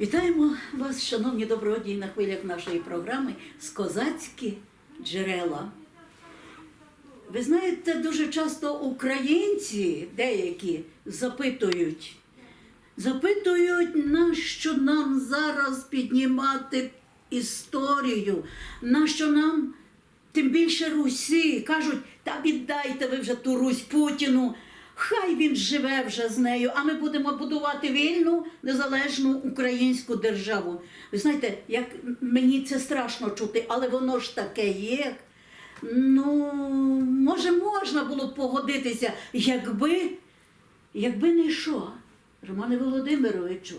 Вітаємо вас, шановні добродії, на хвилях нашої програми з козацькі джерела. Ви знаєте, дуже часто українці деякі запитують, запитують, нащо нам зараз піднімати історію, нащо нам тим більше Русі. Кажуть, та віддайте ви вже ту Русь Путіну. Хай він живе вже з нею, а ми будемо будувати вільну незалежну українську державу. Ви знаєте, як мені це страшно чути, але воно ж таке є. Ну, може, можна було б погодитися, якби, якби не що, Романе Володимировичу.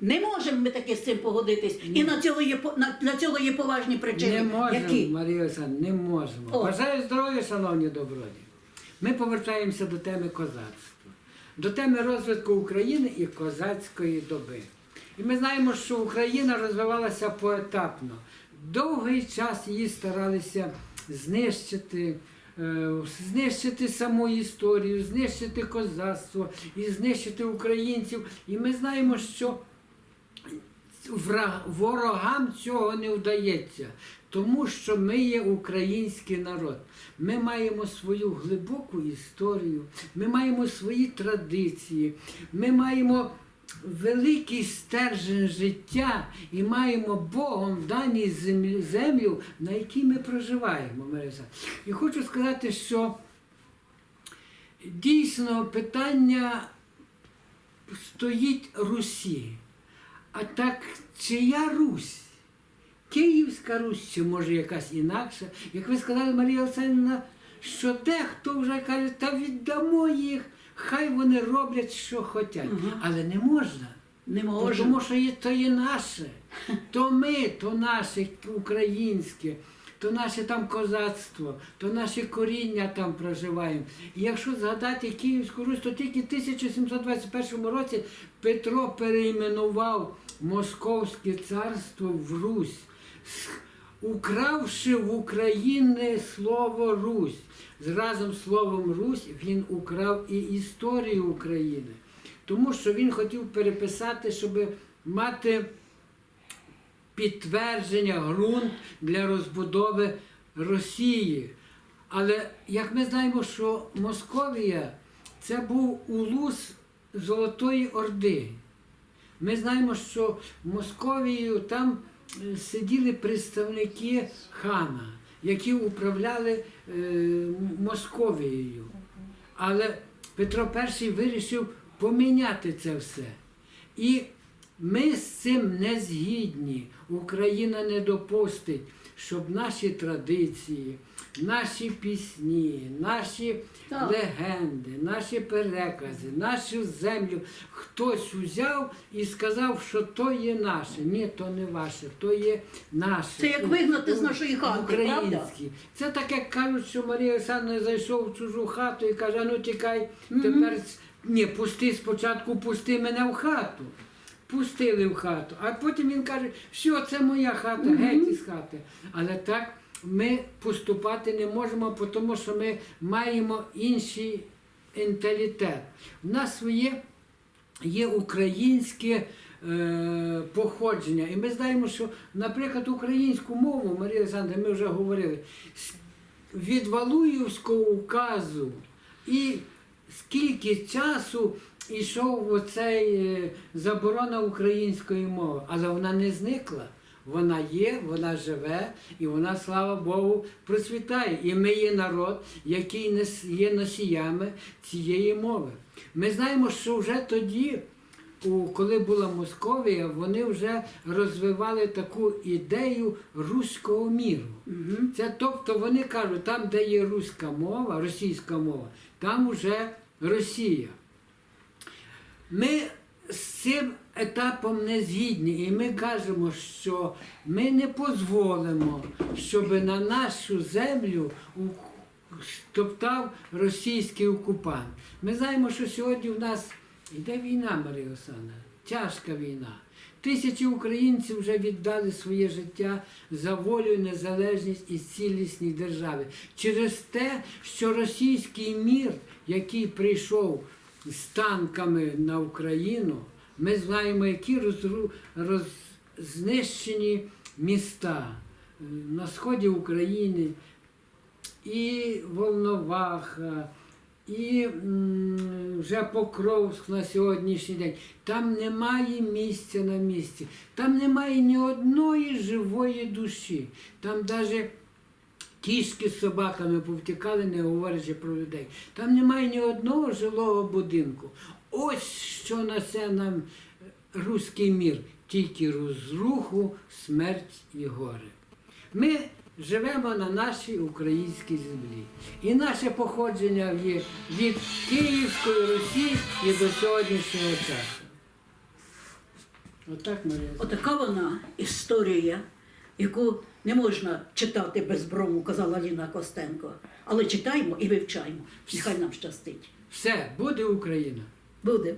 Не можемо ми таки з цим погодитись. І на цього є по- на, цього є поважні причини. Не можемо, Які? Марія Олександровна, не можемо. О. Бажаю здоров'я, шановні добродії. Ми повертаємося до теми козацтва, до теми розвитку України і козацької доби. І ми знаємо, що Україна розвивалася поетапно. Довгий час її старалися знищити. е, Знищити саму історію, знищити козацтво і знищити українців. І ми знаємо, що ворогам цього не вдається, тому що ми є український народ. Ми маємо свою глибоку історію, ми маємо свої традиції, ми маємо великий стержень життя і маємо Богом дані землю, землю, на якій ми проживаємо. Мережа. І хочу сказати, що дійсно питання стоїть Русі. А так, чия Русь? Київська Русь, чи може якась інакша? Як ви сказали, Марія Олександрівна, що дехто вже каже, та віддамо їх, хай вони роблять, що хочуть. Мгм. Але не можна. Не можемо. Тому що є, то є наше, то ми, то наше українське, то наше там козацтво, то наше коріння там проживаємо. І якщо згадати Київську Русь, то тільки в 1721 році Петро перейменував Московське царство в Русь, укравши в України слово Русь. З разом з словом Русь він украв і історію України тому що він хотів переписати, щоб мати підтвердження, ґрунт для розбудови Росії. Але як ми знаємо, що Московія це був улус Золотої Орди. Ми знаємо, що в Московію там е, сиділи представники хана, які управляли е, Московією. Але Петро І вирішив поміняти це все. І ми з цим не згідні. Україна не допустить, щоб наші традиції, наші пісні, наші Так. легенди, наші перекази, нашу землю хтось узяв і сказав, що то є наше. Ні, то не ваше, то є наше. Це як вигнати з нашої хати, Українські. правда? Це так, як кажуть, що Марія Олександровна зайшов в чужу хату і каже, ну тікай, тепер ні, пусти спочатку, пусти мене в хату. Пустили в хату. А потім він каже, що це моя хата, геть із хати. Але так ми поступати не можемо, тому що ми маємо інший енталітет. У нас своє є українське е, походження. І ми знаємо, що, наприклад, українську мову, Марія Олександровна, ми вже говорили, від Валуївського указу і скільки часу йшов оцей е, заборона української мови, але вона не зникла. Вона є, вона живе, і вона, слава Богу, процвітає. І ми є народ, який є носіями цієї мови. Ми знаємо, що вже тоді, коли була Московія, вони вже розвивали таку ідею руського міру. Це тобто вони кажуть, там, де є руська мова, російська мова, там уже Росія. Ми з цим етапом не згідні, і ми кажемо, що ми не дозволимо, щоб на нашу землю стоптав російський окупант. Ми знаємо, що сьогодні в нас йде війна, Марія Олександровна, тяжка війна. Тисячі українців вже віддали своє життя за волю, незалежність і цілісність держави. Через те, що російський мір, який прийшов з танками на Україну, Ми знаємо, які розру... роз... знищені міста е, на сході України, і Волноваха, і вже Покровськ на сьогоднішній день. Там немає місця на місці, там немає ні одної живої душі. Там навіть кішки з собаками повтікали, не говорячи про людей. Там немає ні одного жилого будинку. Ось що несе нам руський мір, тільки розруху, смерть і горе. Ми живемо на нашій українській землі. І наше походження є від Київської Русі і до сьогоднішнього часу. Отак, Марія. Отака вона історія, яку не можна читати без брому, казала Ліна Костенко. Але читаємо і вивчаємо. Нехай нам щастить. Все, буде Україна. Буде.